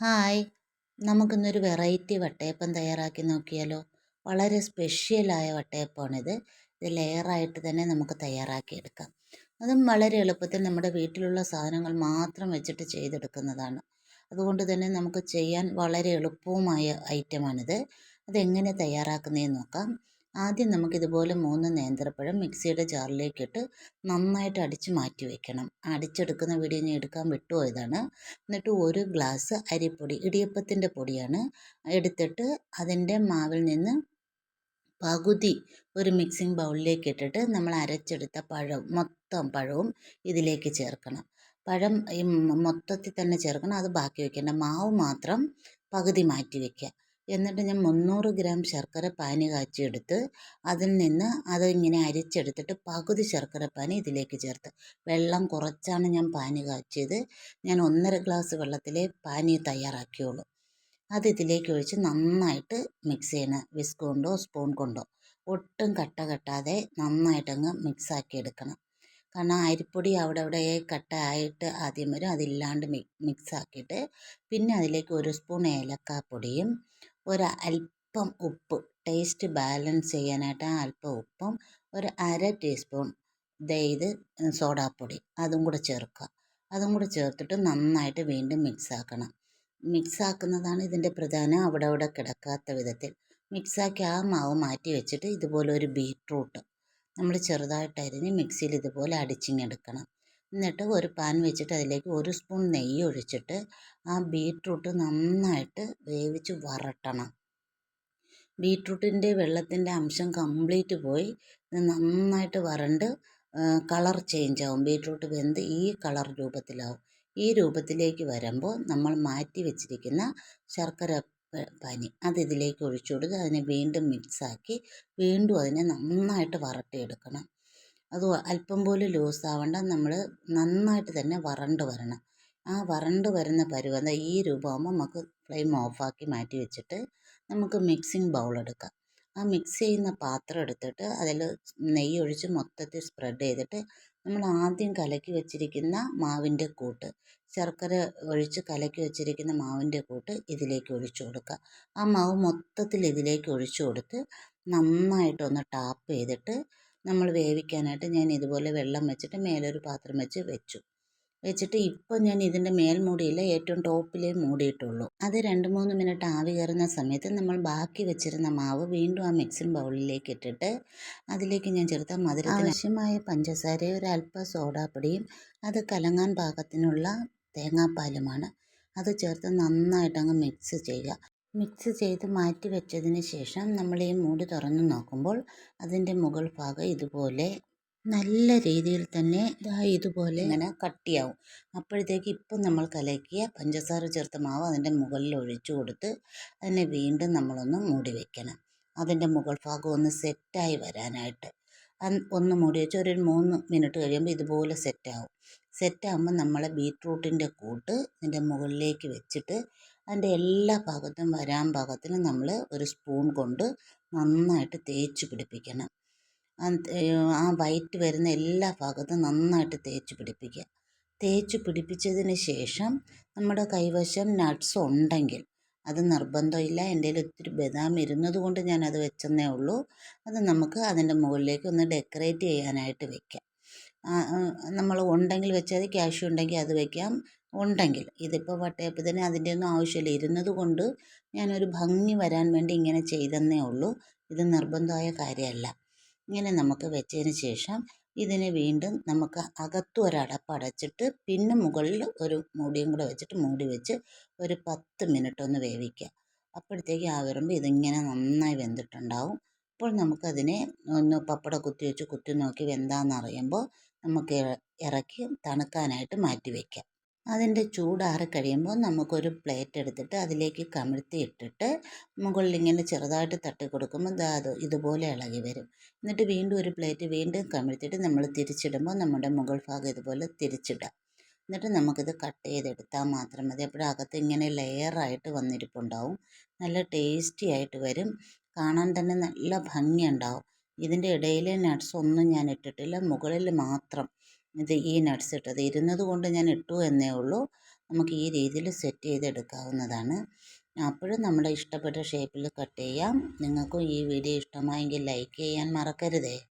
Hi. നമുക്കിന്നൊരു variety വട്ടയപ്പം തയ്യാറാക്കി നോക്കിയാലോ? വളരെ സ്പെഷ്യലായ വട്ടയപ്പമാണിത്. ഇത് ലെയറായിട്ട് തന്നെ നമുക്ക് തയ്യാറാക്കിയെടുക്കാം. അതും വളരെ എളുപ്പത്തിൽ നമ്മുടെ വീട്ടിലുള്ള സാധനങ്ങൾ മാത്രം വെച്ചിട്ട് ചെയ്തെടുക്കുന്നതാണ്. അതുകൊണ്ട് തന്നെ നമുക്ക് ചെയ്യാൻ വളരെ എളുപ്പവുമായ ഐറ്റമാണിത്. അതെങ്ങനെ തയ്യാറാക്കുന്നതെന്ന് നോക്കാം. ആദ്യം നമുക്കിതുപോലെ മൂന്ന് നേന്ത്രപ്പഴം മിക്സിയുടെ ജാറിലേക്കിട്ട് നന്നായിട്ട് അടിച്ച് മാറ്റി വയ്ക്കണം അടിച്ചെടുക്കുന്ന വീഡിയോ ഞാൻ എടുക്കാൻ വിട്ടുപോയതാണ് എന്നിട്ട് ഒരു ഗ്ലാസ് അരിപ്പൊടി ഇടിയപ്പത്തിന്റെ പൊടിയാണ് എടുത്തിട്ട് അതിന്റെ മാവിൽ നിന്ന് പകുതി ഒരു മിക്സിംഗ് ബൗളിലേക്ക് ഇട്ടിട്ട് നമ്മൾ അരച്ചെടുത്ത പഴം മൊത്തം പഴവും ഇതിലേക്ക് ചേർക്കണം. പഴം മൊത്തത്തിൽ തന്നെ ചേർക്കണം അത് ബാക്കി വയ്ക്കേണ്ട. മാവ് മാത്രം പകുതി മാറ്റി വയ്ക്കുക. എന്നിട്ട് ഞാൻ മുന്നൂറ് ഗ്രാം ശർക്കര പാനി കാച്ചിയെടുത്ത് അതിൽ നിന്ന് അത് ഇങ്ങനെ അരിച്ചെടുത്തിട്ട് പകുതി ശർക്കര പാനി ഇതിലേക്ക് ചേർത്ത്. വെള്ളം കുറച്ചാണ് ഞാൻ പാനി കാച്ചിയത്. ഞാൻ ഒന്നര ഗ്ലാസ് വെള്ളത്തിലേ പാനി തയ്യാറാക്കിയുള്ളൂ. അത് ഇതിലേക്ക് ഒഴിച്ച് നന്നായിട്ട് മിക്സ് ചെയ്യണം. വിസ്ക് കൊണ്ടോ സ്പൂൺ കൊണ്ടോ. ഒട്ടും കട്ട കെട്ടാതെ നന്നായിട്ടങ്ങ് മിക്സാക്കി എടുക്കണം. കാരണം അരിപ്പൊടി അവിടെ അവിടെ കട്ട ആയിട്ട് ആദ്യം വരും. അതില്ലാണ്ട് മിക്സ് ആക്കിയിട്ട് പിന്നെ അതിലേക്ക് ഒരു സ്പൂൺ ഏലക്കാപ്പൊടിയും ഒരു അല്പം ഉപ്പ് ടേസ്റ്റ് ബാലൻസ് ചെയ്യാനായിട്ട് ആ അല്പം ഉപ്പും ഒരു അര ടീസ്പൂൺ ഇത് സോഡാപ്പൊടി അതും കൂടെ ചേർക്കുക. അതും കൂടെ ചേർത്തിട്ട് നന്നായിട്ട് വീണ്ടും മിക്സാക്കണം മിക്സാക്കുന്നതാണ് ഇതിന്റെ പ്രധാനം അവിടെ അവിടെ കിടക്കാത്ത വിധത്തിൽ. മിക്സാക്കി ആ മാവ് മാറ്റി വെച്ചിട്ട് ഇതുപോലെ ഒരു ബീട്രൂട്ട് നമ്മൾ ചെറുതായിട്ട് അരിഞ്ഞ് മിക്സിയിൽ ഇതുപോലെ അടിച്ചിങ്ങെടുക്കണം എന്നിട്ട് ഒരു പാൻ വെച്ചിട്ട് അതിലേക്ക് ഒരു സ്പൂൺ നെയ്യ് ഒഴിച്ചിട്ട് ആ ബീട്രൂട്ട് നന്നായിട്ട് വേവിച്ച് വരട്ടണം ബീട്രൂട്ടിന്റെ വെള്ളത്തിന്റെ അംശം കംപ്ലീറ്റ് പോയി. നന്നായിട്ട് വരണ്ട് കളർ ചേഞ്ച് ആവും. ബീട്രൂട്ട് വെന്ത് ഈ കളർ രൂപത്തിലാവും. ഈ രൂപത്തിലേക്ക് വരുമ്പോൾ നമ്മൾ മാറ്റി വെച്ചിരിക്കുന്ന ശർക്കര പനി അത് ഇതിലേക്ക് ഒഴിച്ചു കൊടുത്ത് അതിനെ വീണ്ടും മിക്സാക്കി വീണ്ടും അതിനെ നന്നായിട്ട് വരട്ടിയെടുക്കണം അത് അല്പം പോലും ലൂസ് ആവണ്ട നമ്മൾ നന്നായിട്ട് തന്നെ വറണ്ട് വരണം. ആ വറണ്ട് വരുന്ന പരുവം ഈ രൂപമാകുമ്പോൾ നമുക്ക് ഫ്ലെയിം ഓഫാക്കി മാറ്റി വെച്ചിട്ട് നമുക്ക് മിക്സിങ് ബൗൾ എടുക്കാം. ആ മിക്സ് ചെയ്യുന്ന പാത്രം എടുത്തിട്ട് അതിൽ നെയ്യ് ഒഴിച്ച് മൊത്തത്തിൽ സ്പ്രെഡ് ചെയ്തിട്ട് നമ്മൾ ആദ്യം കലക്കി വെച്ചിരിക്കുന്ന മാവിന്റെ കൂട്ട് ശർക്കര ഒഴിച്ച് കലക്കി വെച്ചിരിക്കുന്ന മാവിന്റെ കൂട്ട് ഇതിലേക്ക് ഒഴിച്ചു കൊടുക്കുക. ആ മാവ് മൊത്തത്തിൽ ഇതിലേക്ക് ഒഴിച്ചു കൊടുത്ത് നന്നായിട്ടൊന്ന് ടാപ്പ് ചെയ്തിട്ട് നമ്മൾ വേവിക്കാനായിട്ട് ഞാൻ ഇതുപോലെ വെള്ളം വെച്ചിട്ട് മേലൊരു പാത്രം വെച്ച് വെച്ചു. വെച്ചിട്ട് ഇപ്പം ഞാൻ ഇതിന്റെ മേൽമൂടിയില്ല ഏറ്റവും ടോപ്പിലേ മൂടിയിട്ടുള്ളൂ. അത് രണ്ട് മൂന്ന് മിനിറ്റ് ആവി കയറുന്ന സമയത്ത് നമ്മൾ ബാക്കി വെച്ചിരുന്ന മാവ് വീണ്ടും ആ മിക്സിംഗ് ബൗളിലേക്ക് ഇട്ടിട്ട് അതിലേക്ക് ഞാൻ ചേർത്ത മധുരത്തിന് ആവശ്യമായ പഞ്ചസാരയും ഒരല്പ സോഡാപ്പൊടിയും അത് കലങ്ങാൻ പാകത്തിനുള്ള തേങ്ങാപ്പാലുമാണ്. അത് ചേർത്ത് നന്നായിട്ട് അങ്ങ് മിക്സ് ചെയ്യുക. മിക്സ് ചെയ്ത് മാറ്റി വെച്ചതിന് ശേഷം നമ്മൾ ഈ മൂടി തുറന്ന് നോക്കുമ്പോൾ അതിന്റെ മുകൾ ഭാഗം ഇതുപോലെ നല്ല രീതിയിൽ തന്നെ ഇതുപോലെ ഇങ്ങനെ കട്ടിയാവും. അപ്പോഴത്തേക്ക് ഇപ്പം നമ്മൾ കലക്കിയ പഞ്ചസാര ചേർത്ത മാവ് അതിന്റെ മുകളിൽ ഒഴിച്ചു കൊടുത്ത് അതിനെ വീണ്ടും നമ്മളൊന്ന് മൂടി വെക്കണം. അതിന്റെ മുകൾ ഭാഗം ഒന്ന് സെറ്റായി വരാനായിട്ട്. ഒന്ന് മൂടി വെച്ച് ഒരു മൂന്ന് മിനിറ്റ് കഴിയുമ്പോൾ ഇതുപോലെ സെറ്റാവും. സെറ്റാകുമ്പോൾ നമ്മൾ ബീറ്റ്റൂട്ടിന്റെ കൂട്ട് ഇതിന്റെ മുകളിലേക്ക് വെച്ചിട്ട് അതിന്റെ എല്ലാ ഭാഗത്തും വരാൻ പാകത്തിന് നമ്മൾ ഒരു സ്പൂൺ കൊണ്ട് നന്നായിട്ട് തേച്ച് പിടിപ്പിക്കണം. ആ വയറ്റ് വരുന്ന എല്ലാ ഭാഗത്തും നന്നായിട്ട് തേച്ച് പിടിപ്പിക്കുക. തേച്ച് പിടിപ്പിച്ചതിന് ശേഷം നമ്മുടെ കൈവശം നട്ട്സ് ഉണ്ടെങ്കിൽ അത് നിർബന്ധമില്ല. എന്റെ കയ്യിൽ ഒത്തിരി ബദാം ഇരുന്നത് കൊണ്ട് ഞാനത് വെച്ചെന്നേ ഉള്ളൂ. അത് നമുക്ക് അതിന്റെ മുകളിലേക്ക് ഒന്ന് ഡെക്കറേറ്റ് ചെയ്യാനായിട്ട് വെക്കാം. നമ്മൾ ഉണ്ടെങ്കിൽ വെച്ചാൽ ക്യാഷ് ഉണ്ടെങ്കിൽ അത് വെക്കാം. ഉണ്ടെങ്കിൽ. ഇതിപ്പോൾ വട്ടയപ്പത്തിന് അതിന്റെ ഒന്നും ആവശ്യമില്ല. ഇരുന്നത് കൊണ്ട് ഞാനൊരു ഭംഗി വരാൻ വേണ്ടി ഇങ്ങനെ ചെയ്തെന്നേ ഉള്ളൂ. ഇത് നിർബന്ധമായ കാര്യമല്ല. ഇങ്ങനെ നമുക്ക് വെച്ചതിന് ശേഷം ഇതിനെ വീണ്ടും നമുക്ക് അകത്തും ഒരടപ്പ് അടച്ചിട്ട് പിന്നെ മുകളിൽ ഒരു മൂടിയും കൂടെ വെച്ചിട്ട് മൂടി വെച്ച് ഒരു പത്ത് മിനിറ്റ് ഒന്ന് വേവിക്കുക. അപ്പോഴത്തേക്ക് ആ വരുമ്പോൾ ഇതിങ്ങനെ നന്നായി വെന്തിട്ടുണ്ടാവും. അപ്പോൾ നമുക്കതിനെ ഒന്ന് പപ്പട കുത്തി വെച്ച് കുത്തി നോക്കി വെന്താണെന്നറിയുമ്പോൾ നമുക്ക് ഇറക്കി തണുക്കാനായിട്ട് മാറ്റി വയ്ക്കാം അതിന്റെ ചൂടാറി കഴിയുമ്പോൾ നമുക്കൊരു പ്ലേറ്റ് എടുത്തിട്ട് അതിലേക്ക് കമിഴ്ത്തി ഇട്ടിട്ട് മുകളിൽ ഇങ്ങനെ ചെറുതായിട്ട് തട്ടി കൊടുക്കുമ്പോൾ ദാ അത് ഇതുപോലെ ഇളകി വരും. എന്നിട്ട് വീണ്ടും ഒരു പ്ലേറ്റ് വീണ്ടും കമിഴ്ത്തിയിട്ട് നമ്മൾ തിരിച്ചിടുമ്പോൾ നമ്മുടെ മുകൾ ഭാഗം ഇതുപോലെ തിരിച്ചിടാം. എന്നിട്ട് നമുക്കിത് കട്ട് ചെയ്തെടുത്താൽ മാത്രം മതി. അപ്പോഴകത്ത് ഇങ്ങനെ ലെയറായിട്ട് വന്നിരിപ്പുണ്ടാവും. നല്ല ടേസ്റ്റി ആയിട്ട് വരും. കാണാൻ തന്നെ നല്ല ഭംഗിയുണ്ടാവും. ഇതിന്റെ ഇടയിൽ നട്ട്സ് ഒന്നും ഞാൻ ഇട്ടിട്ടില്ല. മുകളിൽ മാത്രം ഇത് ഈ നട്ട്സ് ഇട്ടത്. ഇരുന്നത് കൊണ്ട് ഞാൻ ഇട്ടു എന്നേ ഉള്ളൂ. നമുക്ക് ഈ രീതിയിൽ സെറ്റ് ചെയ്തെടുക്കാവുന്നതാണ്. അപ്പോഴും നമ്മുടെ ഇഷ്ടപ്പെട്ട ഷേപ്പിൽ കട്ട് ചെയ്യാം. നിങ്ങൾക്കും ഈ വീഡിയോ ഇഷ്ടമായെങ്കിൽ ലൈക്ക് ചെയ്യാൻ മറക്കരുതേ.